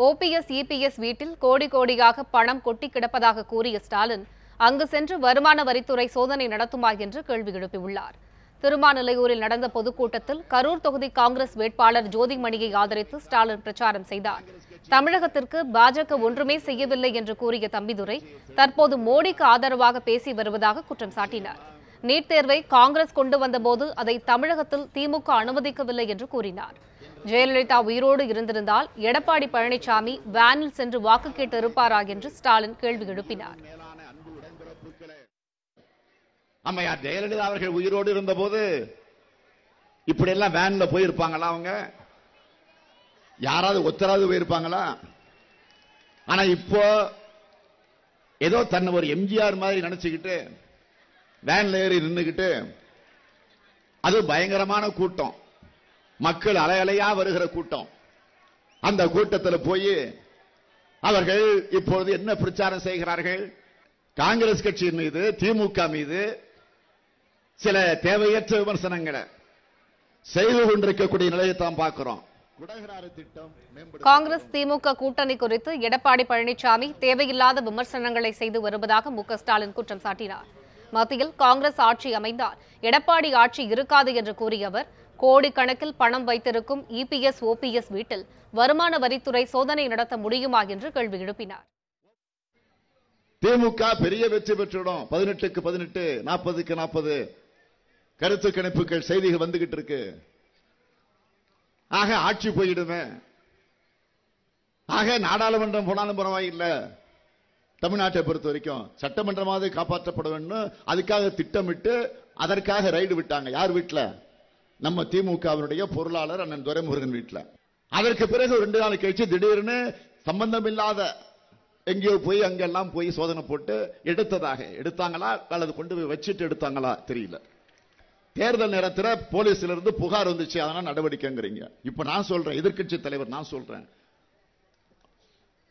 OPS EPS வீட்டில் கோடி கோடியாக பணம் கொட்டி கிடப்பதாக கூறிய ஸ்டாலின் அங்கு சென்று வருமான வரித்துறை சோதனை நடத்துமா? என்று கேள்வி எழுப்பியுள்ளார். திருமாநிலையூரில் நடந்த பொதுக்கூட்டத்தில் கரூர் தொகுதி காங்கிரஸ் வேட்பாளர் ஜோதிமணியை ஆதரித்து ஸ்டாலின் பிரச்சாரம் செய்தார். தமிழகத்திற்கு பாஜக ஒன்றுமே செய்யவில்லை என்று கூறிய தம்பிதுரை தற்போது மோடிக்கு ஆதரவாக பேசி வருவதாக குற்றம் சாட்டினார். நீட் தேர்வை காங்கிரஸ் கொண்டு வந்தபோது அதை தமிழகத்தில் திமுக அனுமதிக்கவில்லை என்று கூறினார். ஜெயலலிதா உயிரோடு இருந்திருந்தால் எடப்பாடி பழனிசாமி வேனில் சென்று வாக்கு கேட்டு இருப்பாரா என்று ஸ்டாலின் கேள்வி எழுப்பினார். மேலான அம்மையார் ஜெயலலிதா அவர்கள் உயிரோடு இருந்தபோது இப்படி எல்லாம் வேன்ல போயிருப்பாங்களா அவங்க? யாராவது ஒத்தராவது போயிருப்பாங்களா? ஆனா இப்போ ஏதோ தன்னை ஒரு எம்ஜிஆர் மாதிரி நினைச்சுக்கிட்டு வேன்ல ஏறி நின்றுக்கிட்டு அது பயங்கரமான கூட்டம். மக்கள் அலை அலையா வருகிற கூட்டம். அந்த கூட்டத்தில் போய் அவர்கள் இப்பொழுது என்ன பிரச்சாரம் செய்கிறார்கள்? காங்கிரஸ் கட்சியின் மீது திமுக மீது சில தேவையற்ற விமர்சனங்களை செய்து கொண்டிருக்கக்கூடிய நிலையை தான் பார்க்கிறோம். காங்கிரஸ் திமுக கூட்டணி குறித்து எடப்பாடி பழனிசாமி தேவையில்லாத விமர்சனங்களை செய்து வருவதாக மு க ஸ்டாலின் குற்றம் சாட்டினார். மத்தியில் காங்கிரஸ் ஆட்சி அமைந்தால் எடப்பாடி ஆட்சி இருக்காது என்று கூறிய அவர் கோடிக்கணக்கில் பணம் வைத்திருக்கும் இபிஎஸ் ஓபிஎஸ் வீட்டில் வருமான வரித்துறை சோதனை நடத்த முடியுமா என்று கேள்வி எழுப்பினார். திமுக பெரிய வெற்றி பெற்றிடும் பதினெட்டுக்கு பதினெட்டு நாற்பதுக்கு நாற்பது. கருத்து கணிப்புகள் செய்திகள் வந்துகிட்டு இருக்கு. ஆக ஆட்சி போயிடுமே. ஆக நாடாளுமன்றம் போனாலும் பரவாயில்லை. தமிழ்நாட்டை பொறுத்த வரைக்கும் சட்டமன்றமாவது காப்பாற்றப்பட வேண்டும் அதுக்காக திட்டமிட்டு அதற்காக ரைடு விட்டாங்க. யார் வீட்டில் நம்ம திமுகவினுடைய பொருளாளர் அண்ணன் துரைமுருகன் வீட்டில் அதற்கு பிறகு ரெண்டு நாள் கழிச்சு திடீர்னு சம்பந்தம் இல்லாத எங்கேயோ போய் அங்கெல்லாம் போய் சோதனை போட்டு எடுத்ததாக. எடுத்தாங்களா? அல்லது கொண்டு போய் வச்சுட்டு எடுத்தாங்களா? தெரியல. தேர்தல் நேரத்தில் போலீஸ்ல இருந்து புகார் வந்துச்சு. அதனால நடவடிக்கைங்கிறீங்க. இப்ப நான் சொல்றேன். எதிர்க்கட்சி தலைவர் நான் சொல்றேன்.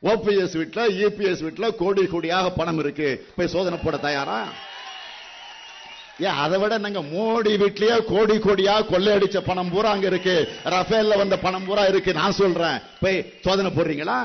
ஓபிஎஸ் வீட்டில் இபிஎஸ் வீட்டில் கோடி கோடியாக பணம் இருக்கு. போய் சோதனை போட தயாரா? ஏன் அதை விட நாங்க மோடி வீட்லயே கோடி கோடியா கொள்ளையடிச்ச பணம் பூரா அங்க இருக்கு. ரஃபேல்ல வந்த பணம் பூரா இருக்கு நான் சொல்றேன். போய் சோதனை போடுறீங்களா?